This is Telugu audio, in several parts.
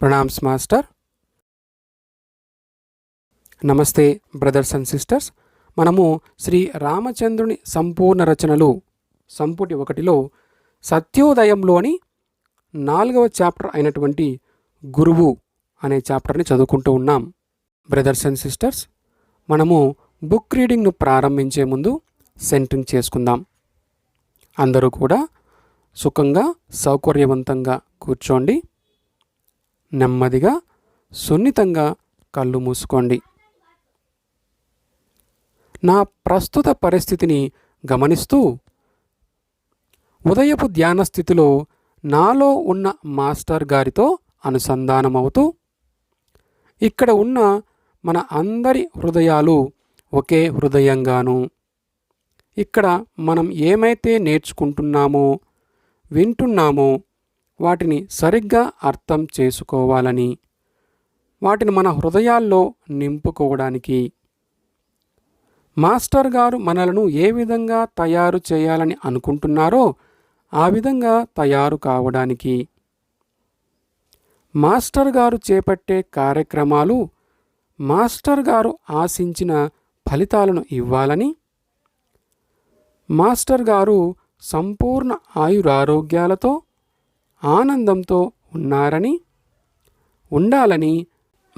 ప్రణామ్స్ మాస్టర్. నమస్తే బ్రదర్స్ అండ్ సిస్టర్స్. మనము శ్రీ రామచంద్రుని సంపూర్ణ రచనలు సంపుటి ఒకటిలో సత్యోదయంలోని నాలుగవ చాప్టర్ అయినటువంటి గురువు అనే చాప్టర్ని చదువుకుంటూ ఉన్నాం. బ్రదర్స్ అండ్ సిస్టర్స్ మనము బుక్ రీడింగ్ను ప్రారంభించే ముందు సెంటరింగ్ చేసుకుందాం. అందరూ కూడా సుఖంగా సౌకర్యవంతంగా కూర్చోండి. నెమ్మదిగా సున్నితంగా కళ్ళు మూసుకోండి. నా ప్రస్తుత పరిస్థితిని గమనిస్తూ ఉదయపు ధ్యాన స్థితిలో నాలో ఉన్న మాస్టర్ గారితో అనుసంధానమవుతూ ఇక్కడ ఉన్న మన అందరి హృదయాలు ఒకే హృదయంగాను. ఇక్కడ మనం ఏమైతే నేర్చుకుంటున్నామో వింటున్నామో వాటిని సరిగ్గా అర్థం చేసుకోవాలని వాటిని మన హృదయాల్లో నింపుకోవడానికి. మాస్టర్ గారు మనలను ఏ విధంగా తయారు చేయాలని అనుకుంటున్నారో ఆ విధంగా తయారు కావడానికి. మాస్టర్ గారు చేపట్టే కార్యక్రమాలు మాస్టర్ గారు ఆశించిన ఫలితాలను ఇవ్వాలని మాస్టర్ గారు సంపూర్ణ ఆయురారోగ్యాలతో ఆనందంతో ఉన్నారని ఉండాలని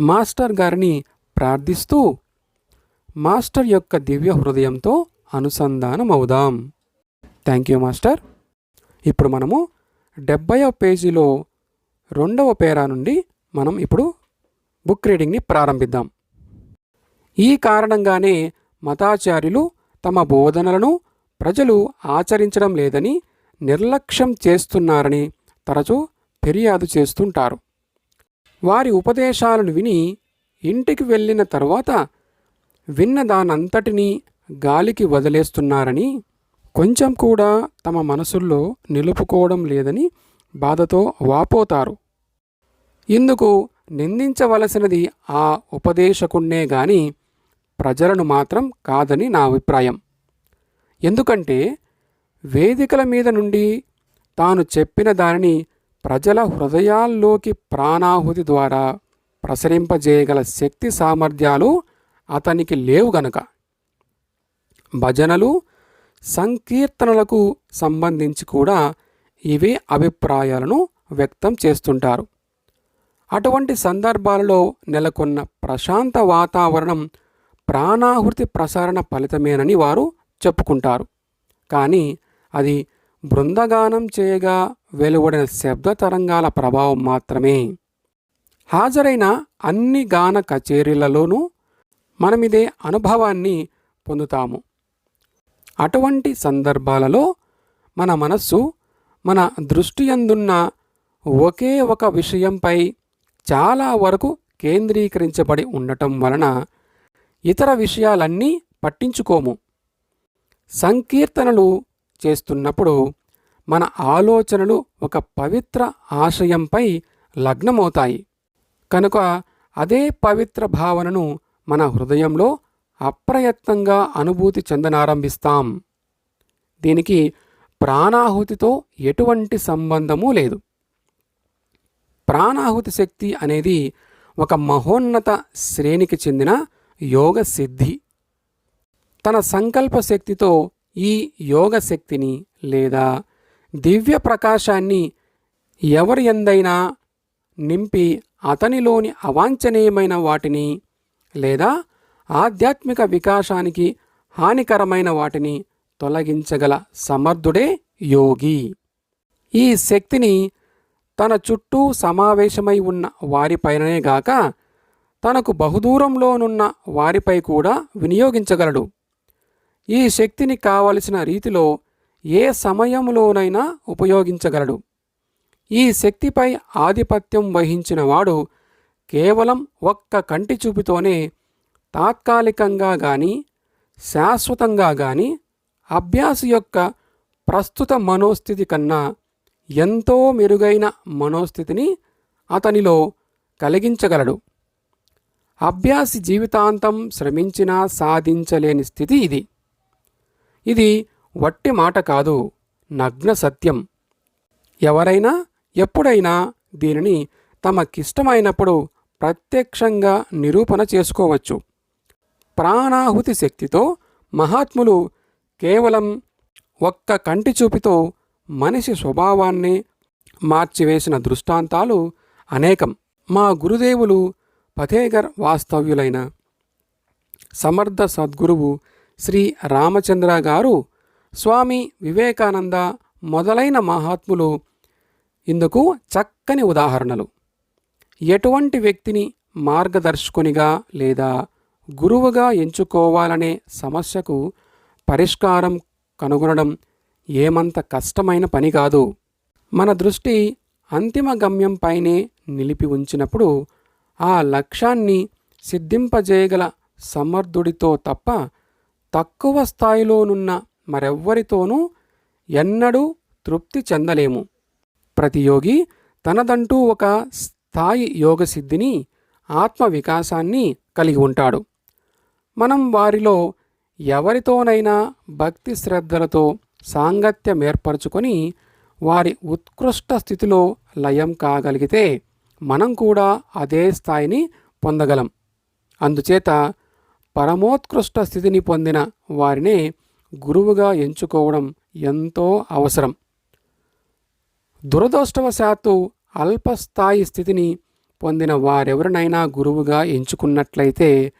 మాస్టర్ గారిని ప్రార్థిస్తూ మాస్టర్ యొక్క దివ్య హృదయంతో అనుసంధానమవుదాం. Thank you master. ఇప్పుడు మనము డెబ్బైవ పేజీలో రెండవ పేరా నుండి మనం ఇప్పుడు బుక్ రీడింగ్ని ప్రారంభిద్దాం. ఈ కారణంగానే మతాచార్యులు తమ బోధనలను ప్రజలు ఆచరించడం లేదని నిర్లక్ష్యం చేస్తున్నారని తరచూ ఫిర్యాదు చేస్తుంటారు. వారి ఉపదేశాలను విని ఇంటికి వెళ్ళిన తరువాత విన్న దానంతటినీ గాలికి వదిలేస్తున్నారని కొంచెం కూడా తమ మనసుల్లో నిలుపుకోవడం లేదని బాధతో వాపోతారు. ఇందుకు నిందించవలసినది ఆ ఉపదేశకుణ్ణే గాని ప్రజలను మాత్రం కాదని నా అభిప్రాయం. ఎందుకంటే వేదికల మీద నుండి తాను చెప్పిన దానిని ప్రజల హృదయాల్లోకి ప్రాణాహుతి ద్వారా ప్రసరింపజేయగల శక్తి సామర్థ్యాలు అతనికి లేవు గనక. భజనలు సంకీర్తనలకు సంబంధించి కూడా ఇవే అభిప్రాయాలను వ్యక్తం చేస్తుంటారు. అటువంటి సందర్భాలలో నెలకొన్న ప్రశాంత వాతావరణం ప్రాణాహుతి ప్రసారణ ఫలితమేనని వారు చెప్పుకుంటారు. కానీ అది బృందగానం చేయగా వెలువడిన శబ్ద తరంగాల ప్రభావం మాత్రమే. హాజరైన అన్ని గాన కచేరీలలోనూ మనమిదే అనుభవాన్ని పొందుతాము. అటువంటి సందర్భాలలో మన మనస్సు మన దృష్టి అందున్న ఒకే ఒక విషయంపై చాలా వరకు కేంద్రీకరించబడి ఉండటం వలన ఇతర విషయాలన్నీ పట్టించుకోము. సంకీర్తనలు చేస్తున్నప్పుడు మన ఆలోచనలు ఒక పవిత్ర ఆశయంపై లగ్నమవుతాయి. కనుక అదే పవిత్ర భావనను మన హృదయంలో అప్రయత్నంగా అనుభూతి చెందనారంభిస్తాం. దీనికి ప్రాణాహుతితో ఎటువంటి సంబంధమూ లేదు. ప్రాణాహుతి శక్తి అనేది ఒక మహోన్నత శ్రేణికి చెందిన యోగ సిద్ధి. తన సంకల్ప శక్తితో ఈ యోగ శక్తిని లేదా దివ్య ప్రకాశాన్ని ఎవరి ఎందైనా నింపి అతనిలోని అవాంఛనీయమైన వాటిని లేదా ఆధ్యాత్మిక వికాసానికి హానికరమైన వాటిని తొలగించగల సమర్థుడే యోగి. ఈ శక్తిని తన చుట్టూ సమావేశమై ఉన్న వారిపైననే గాక తనకు బహుదూరంలోనున్న వారిపై కూడా వినియోగించగలడు. ఈ శక్తిని కావలసిన రీతిలో ఏ సమయంలోనైనా ఉపయోగించగలడు. ఈ శక్తిపై ఆధిపత్యం వహించిన వాడు కేవలం ఒక్క కంటి చూపుతోనే తాత్కాలికంగా గాని శాశ్వతంగా గాని అభ్యాస యొక్క ప్రస్తుత మనోస్థితి కన్నా ఎంతో మెరుగైన మనోస్థితిని అతనిలో కలిగించగలడు. అభ్యాసి జీవితాంతం శ్రమించినా సాధించలేని స్థితి ఇది. ఇది వట్టి మాట కాదు నగ్న సత్యం. ఎవరైనా ఎప్పుడైనా దీనిని తమకిష్టమైనప్పుడు ప్రత్యక్షంగా నిరూపణ చేసుకోవచ్చు. ప్రాణాహుతి శక్తితో మహాత్ములు కేవలం ఒక్క కంటి చూపుతో మనిషి స్వభావాన్ని మార్చివేసిన దృష్టాంతాలు అనేకం. మా గురుదేవులు ఫతేగర్ వాస్తవ్యులైన సమర్థ సద్గురువు శ్రీ రామచంద్ర గారు స్వామి వివేకానంద మొదలైన మహాత్ములు ఇందుకు చక్కని ఉదాహరణలు. ఎటువంటి వ్యక్తిని మార్గదర్శకునిగా లేదా గురువుగా ఎంచుకోవాలనే సమస్యకు పరిష్కారం కనుగొనడం ఏమంత కష్టమైన పని కాదు. మన దృష్టి అంతిమ గమ్యంపైనే నిలిపి ఉంచినప్పుడు ఆ లక్ష్యాన్ని సిద్ధింపజేయగల సమర్థుడితో తప్ప తక్కువ స్థాయిలోనున్న మరెవ్వరితోనూ ఎన్నడూ తృప్తి చెందలేము. ప్రతి యోగి తనదంటూ ఒక స్థాయి యోగ సిద్ధిని కలిగి ఉంటాడు. మనం వారిలో ఎవరితోనైనా భక్తి శ్రద్ధలతో సాంగత్యం ఏర్పరచుకొని వారి ఉత్కృష్ట స్థితిలో లయం కాగలిగితే మనం కూడా అదే స్థాయిని పొందగలం. అందుచేత పరమోత్కృష్ట స్థితిని పొందిన వారినే గురువుగా ఎంచుకోవడం ఎంతో అవసరం. దురదృష్టవశాత్తు అల్పస్థాయి స్థితిని పొందిన వారెవరినైనా గురువుగా ఎంచుకున్నట్లయితే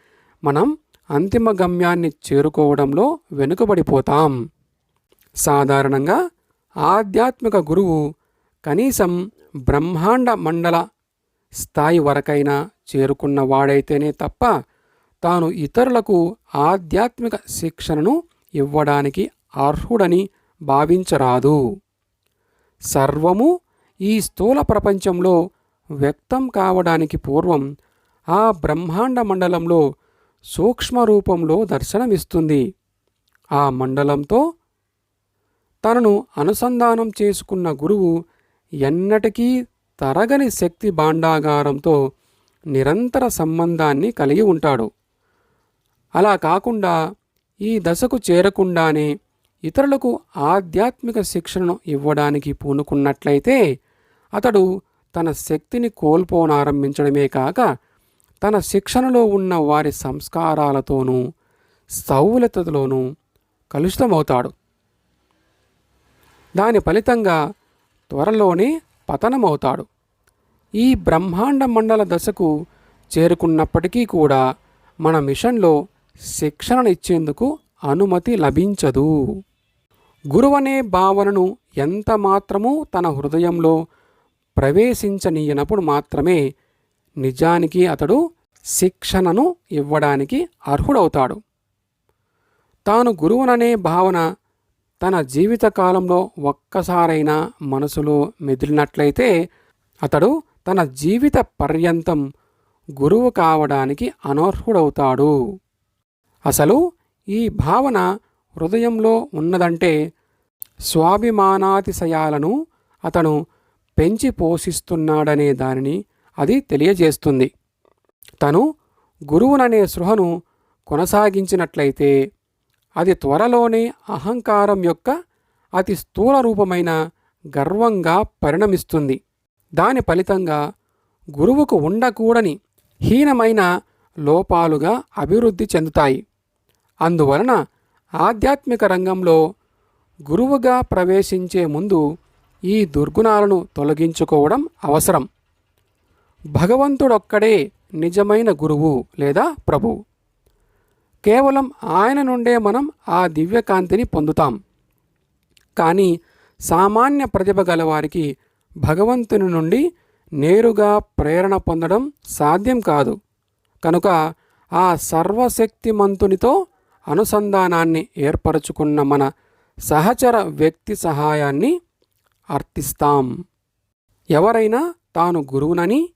మనం అంతిమ గమ్యాన్ని చేరుకోవడంలో వెనుకబడిపోతాం. సాధారణంగా ఆధ్యాత్మిక గురువు కనీసం బ్రహ్మాండ మండల స్థాయి వరకైనా చేరుకున్న వాడైతేనే తప్ప తాను ఇతరులకు ఆధ్యాత్మిక శిక్షణను ఇవ్వడానికి అర్హుడని భావించరాదు. సర్వము ఈ స్థూల ప్రపంచంలో వ్యక్తం కావడానికి పూర్వం ఆ బ్రహ్మాండ మండలంలో సూక్ష్మ రూపంలో దర్శనమిస్తుంది. ఆ మండలంతో తనను అనుసంధానం చేసుకున్న గురువు ఎన్నటికీ తరగని శక్తి భాండాగారంతో నిరంతర సంబంధాన్ని కలిగి ఉంటాడు. అలా కాకుండా ఈ దశకు చేరకుండానే ఇతరులకు ఆధ్యాత్మిక శిక్షణను ఇవ్వడానికి పూనుకున్నట్లయితే అతడు తన శక్తిని కోల్పోనారంభించడమే కాక తన శిక్షణలో ఉన్న వారి సంస్కారాలతోనూ సౌలతలోనూ కలుషితమవుతాడు. దాని ఫలితంగా త్వరలోనే పతనమవుతాడు. ఈ బ్రహ్మాండ మండల దశకు చేరుకున్నప్పటికీ కూడా మన మిషన్లో శిక్షణను ఇచ్చేందుకు అనుమతి లభించదు. గురువనే భావనను ఎంత మాత్రమూ తన హృదయంలో ప్రవేశించనీయనప్పుడు మాత్రమే నిజానికి అతడు శిక్షణను ఇవ్వడానికి అర్హుడవుతాడు. తాను గురువుననే భావన తన జీవితకాలంలో ఒక్కసారైనా మనసులో మెదిలినట్లయితే అతడు తన జీవిత పర్యంతం గురువు కావడానికి అనర్హుడవుతాడు. అసలు ఈ భావన హృదయంలో ఉన్నదంటే స్వాభిమానాతిశయాలను అతను పెంచి పోషిస్తున్నాడనే దానిని అది తెలియజేస్తుంది. తను గురువుననే సృహను కొనసాగించినట్లయితే అది త్వరలోనే అహంకారం యొక్క అతి స్థూల రూపమైన గర్వంగా పరిణమిస్తుంది. దాని ఫలితంగా గురువుకు ఉండకూడని హీనమైన లోపాలుగా అభివృద్ధి చెందుతాయి. అందువలన ఆధ్యాత్మిక రంగంలో గురువుగా ప్రవేశించే ముందు ఈ దుర్గుణాలను తొలగించుకోవడం అవసరం. భగవంతుడొక్కడే నిజమైన గురువు లేదా ప్రభు. కేవలం ఆయన నుండే మనం ఆ దివ్యకాంతిని పొందుతాం. కానీ సామాన్య ప్రతిభ గలవారికి భగవంతుని నుండి నేరుగా ప్రేరణ పొందడం సాధ్యం కాదు. కనుక ఆ సర్వశక్తిమంతునితో అనుసంధానాన్ని ఏర్పరచుకున్న మన సహచర వ్యక్తి సహాయాన్ని అర్థిస్తాం. ఎవరైనా తాను గురువునని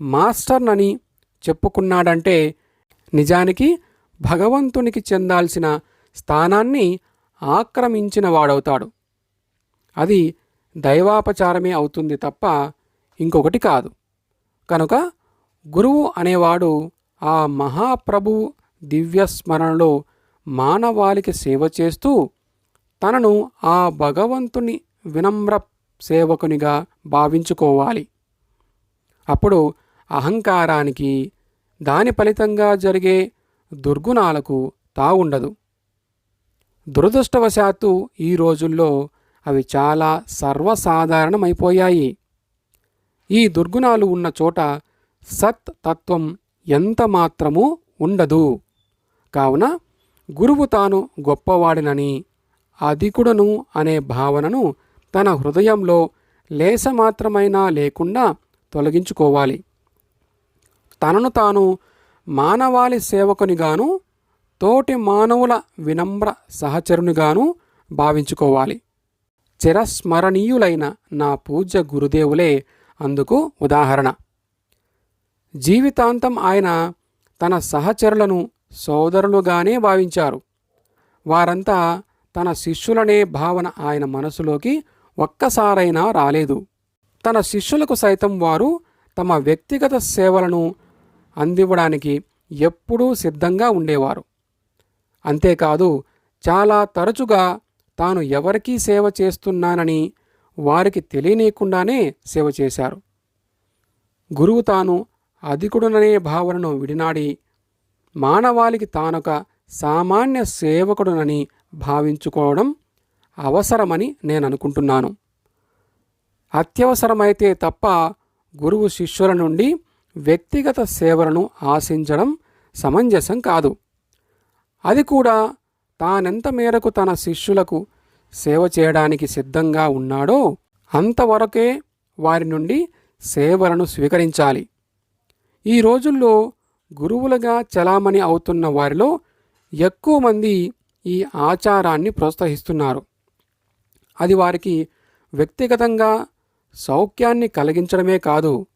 మాస్టర్నని చెప్పుకున్నాడంటే నిజానికి భగవంతునికి చెందాల్సిన స్థానాన్ని ఆక్రమించిన వాడవుతాడు. అది దైవాపచారమే అవుతుంది తప్ప ఇంకొకటి కాదు. కనుక గురువు అనేవాడు ఆ మహాప్రభు దివ్య స్మరణలో మానవాళికి సేవ చేస్తూ తనను ఆ భగవంతుని వినమ్ర సేవకునిగా భావించుకోవాలి. అప్పుడు అహంకారానికి దాని ఫలితంగా జరిగే దుర్గుణాలకు తావుండదు. దురదృష్టవశాత్తు ఈ రోజుల్లో అవి చాలా సర్వసాధారణమైపోయాయి. ఈ దుర్గుణాలు ఉన్న చోట సత్ తత్వం ఎంత మాత్రమూ ఉండదు. కావున గురువు తాను గొప్పవాడినని అధికుడను అనే భావనను తన హృదయంలో లేసమాత్రమైనా లేకుండా తొలగించుకోవాలి. తనను తాను మానవాళి సేవకునిగాను తోటి మానవుల వినమ్ర సహచరునిగాను భావించుకోవాలి. చిరస్మరణీయులైన నా పూజ్య గురుదేవులే అందుకు ఉదాహరణ. జీవితాంతం ఆయన తన సహచరులను సోదరులుగానే భావించారు. వారంతా తన శిష్యులనే భావన ఆయన మనసులోకి ఒక్కసారైనా రాలేదు. తన శిష్యులకు సైతం వారు తమ వ్యక్తిగత సేవలను అందివ్వడానికి ఎప్పుడూ సిద్ధంగా ఉండేవారు. అంతేకాదు చాలా తరచుగా తాను ఎవరికీ సేవ చేస్తున్నానని వారికి తెలియనీయకుండానే సేవ చేశారు. గురువు తాను అధికుడుననే భావనను విడినాడి మానవాళికి తానొక సామాన్య సేవకుడునని భావించుకోవడం అవసరమని నేను అనుకుంటున్నాను అత్యవసరమైతే తప్ప గురువు శిష్యుల నుండి వ్యక్తిగత సేవలను ఆశించడం సమంజసం కాదు. అది కూడా తానెంత మేరకు తన శిష్యులకు సేవ చేయడానికి సిద్ధంగా ఉన్నాడో అంతవరకే వారి నుండి సేవలను స్వీకరించాలి. ఈ రోజుల్లో గురువులుగా చలామణి అవుతున్న వారిలో ఎక్కువ మంది ఈ ఆచారాన్ని ప్రోత్సహిస్తున్నారు. అది వారికి వ్యక్తిగతంగా సౌఖ్యాన్ని కలిగించడమే కాదు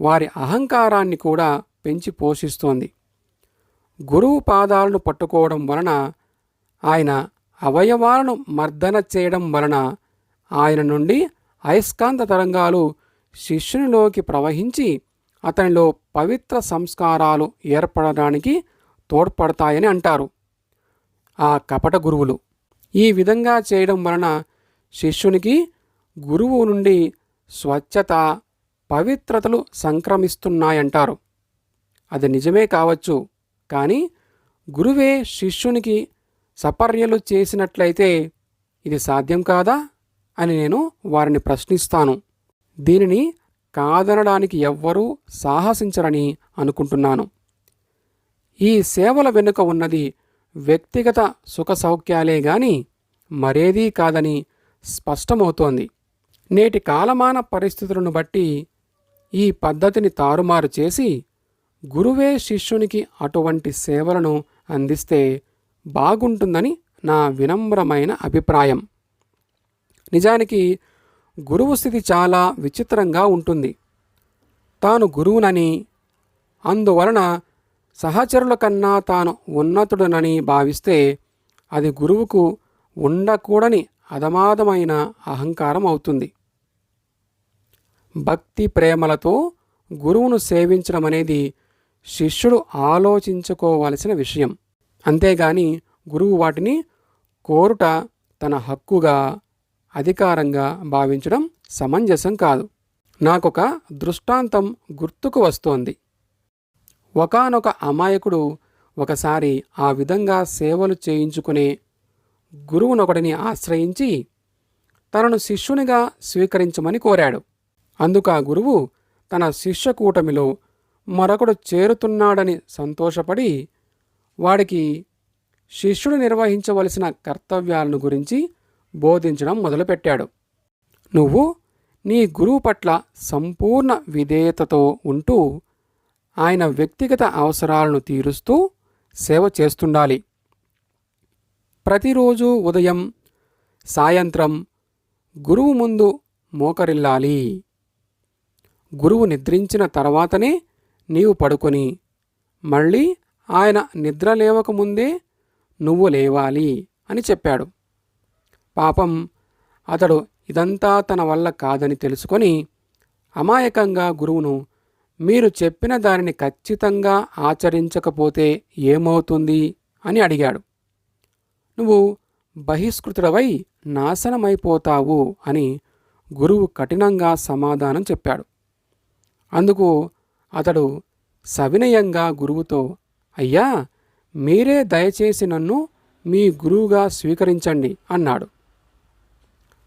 వారి అహంకారాన్ని కూడా పెంచి పోషిస్తోంది. గురువు పాదాలను పట్టుకోవడం వలన ఆయన అవయవాలను మర్దన చేయడం వలన ఆయన నుండి అయస్కాంత తరంగాలు శిష్యునిలోకి ప్రవహించి అతనిలో పవిత్ర సంస్కారాలు ఏర్పడడానికి తోడ్పడతాయని అంటారు. ఆ కపట గురువులు ఈ విధంగా చేయడం వలన శిష్యునికి గురువు నుండి స్వచ్ఛత పవిత్రతలు సంక్రమిస్తున్నాయంటారు. అది నిజమే కావచ్చు కానీ గురువే శిష్యునికి సపర్యలు చేసినట్లయితే ఇది సాధ్యం కాదా అని నేను వారిని ప్రశ్నిస్తాను. దీనిని కాదనడానికి ఎవ్వరూ సాహసించరని అనుకుంటున్నాను. ఈ సేవల వెనుక ఉన్నది వ్యక్తిగత సుఖ సౌఖ్యాలే గాని మరేదీ కాదని స్పష్టమవుతోంది. నేటి కాలమాన పరిస్థితులను బట్టి ఈ పద్ధతిని తారుమారు చేసి గురువే శిష్యునికి అటువంటి సేవలను అందిస్తే బాగుంటుందని నా వినమ్రమైన అభిప్రాయం. నిజానికి గురువు స్థితి చాలా విచిత్రంగా ఉంటుంది. తాను గురువునని అందువలన సహచరుల కన్నా తాను ఉన్నతుడనని భావిస్తే అది గురువుకు ఉండకూడని అధమాధమైన అహంకారం అవుతుంది. భక్తి ప్రేమలతో గురువును సేవించడం అనేది శిష్యుడు ఆలోచించుకోవలసిన విషయం. అంతేగాని గురువు వాటిని కోరుట తన హక్కుగా అధికారంగా భావించడం సమంజసం కాదు. నాకొక దృష్టాంతం గుర్తుకు వస్తోంది. ఒకానొక అమాయకుడు ఒకసారి ఆ విధంగా సేవలు చేయించుకునే గురువునొకడిని ఆశ్రయించి తనను శిష్యునిగా స్వీకరించమని కోరాడు. అందుకు ఆ గురువు తన శిష్యకూటమిలో మరొకడు చేరుతున్నాడని సంతోషపడి వాడికి శిష్యుడు నిర్వహించవలసిన కర్తవ్యాలను గురించి బోధించడం మొదలుపెట్టాడు. నువ్వు నీ గురువు పట్ల సంపూర్ణ విధేయతతో ఉంటూ ఆయన వ్యక్తిగత అవసరాలను తీరుస్తూ సేవ చేస్తుండాలి. ప్రతిరోజు ఉదయం సాయంత్రం గురువు ముందు మోకరిల్లాలి. గురువు నిద్రించిన తర్వాతనే నీవు పడుకొని మళ్ళీ ఆయన నిద్ర లేవకముందే నువ్వు లేవాలి అని చెప్పాడు. పాపం అతడు ఇదంతా తన వల్ల కాదని తెలుసుకొని అమాయకంగా గురువును మీరు చెప్పిన దానిని ఖచ్చితంగా ఆచరించకపోతే ఏమవుతుంది? అని అడిగాడు. నువ్వు బహిష్కృతుడవై నాశనమైపోతావు అని గురువు కఠినంగా సమాధానం చెప్పాడు. అందుకు అతడు సవినయంగా గురువుతో అయ్యా మీరే దయచేసి నన్ను మీ గురువుగా స్వీకరించండి అన్నాడు.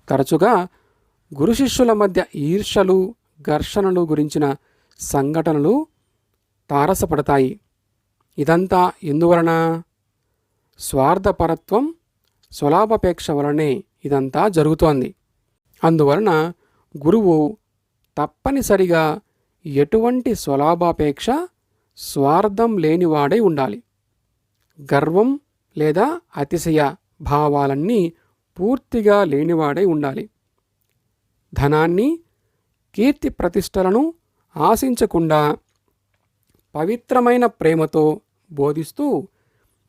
తరచుగా గురు శిష్యుల మధ్య ఈర్షలు ఘర్షణలు గురించిన సంఘటనలు తారసపడతాయి. ఇదంతా ఎందువలన? స్వార్థపరత్వం స్వలాభాపేక్ష వలనే ఇదంతా జరుగుతోంది. అందువలన గురువు తప్పనిసరిగా ఎటువంటి స్వలాభాపేక్ష స్వార్థం లేనివాడై ఉండాలి. గర్వం లేదా అతిశయ భావాలన్నీ పూర్తిగా లేనివాడై ఉండాలి. ధనాన్ని కీర్తి ప్రతిష్టలను ఆశించకుండా పవిత్రమైన ప్రేమతో బోధిస్తూ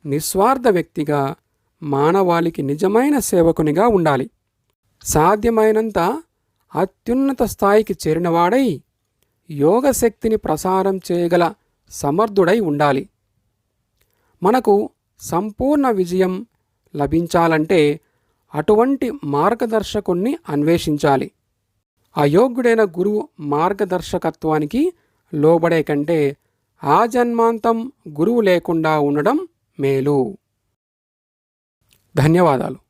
నిస్వార్థ వ్యక్తిగా మానవాళికి నిజమైన సేవకునిగా ఉండాలి. సాధ్యమైనంత అత్యున్నత స్థాయికి చేరినవాడై యోగశక్తిని ప్రసారం చేయగల సమర్థుడై ఉండాలి. మనకు సంపూర్ణ విజయం లభించాలంటే అటువంటి మార్గదర్శకుణ్ణి అన్వేషించాలి. అయోగ్యుడైన గురువు మార్గదర్శకత్వానికి లోబడే కంటే ఆ జన్మాంతం గురువు లేకుండా ఉండడం మేలు. ధన్యవాదాలు.